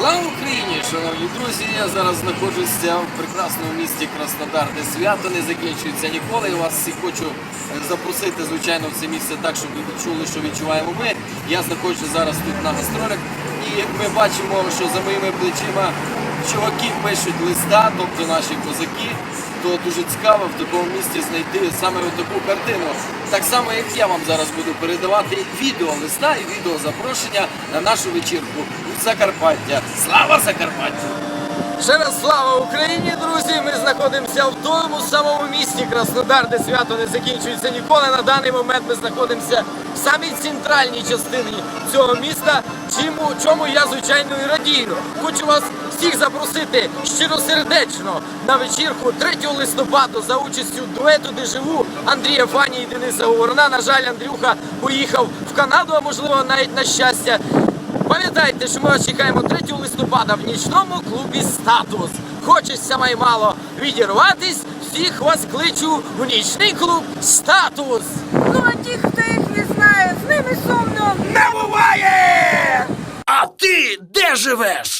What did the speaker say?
Слава Україні, шановні друзі! Я зараз знаходжуся в прекрасному місті Краснодар, де свято не закінчується ніколи. Я вас всіх хочу е, запросити, звичайно, в це місце так, щоб ви відчули, що відчуваємо ми. Я знаходжуся зараз тут на гастролях, і ми бачимо, що за моїми плечима чуваки пишуть листа, тобто наші козаки. То дуже цікаво в такому місці знайти саме таку картину. Так само, як я вам зараз буду передавати відео листа і відео запрошення на нашу вечірку Закарпаття. Слава Закарпаттю! Ще раз слава Україні, друзі! Ми знаходимося в тому самому місті Краснодар, де свято не закінчується ніколи. На даний момент ми знаходимося в самій центральній частині цього міста. Чому, чому я звичайно і радію. Хочу вас всіх запросити щиросердечно на вечірку 3 листопада за участю дуету де живу Андрія Фані і Дениса Говорна. На жаль, Андрюха поїхав в Канаду, а можливо навіть на щастя. Пам'ятайте, що ми вас чекаємо 3 листопада в нічному клубі Статус. Хочеться маймало відірватись, всіх вас кличу в нічний клуб Статус. Ну а ті, хто їх не знає, з ними сумно. Не буває! А ти де живеш?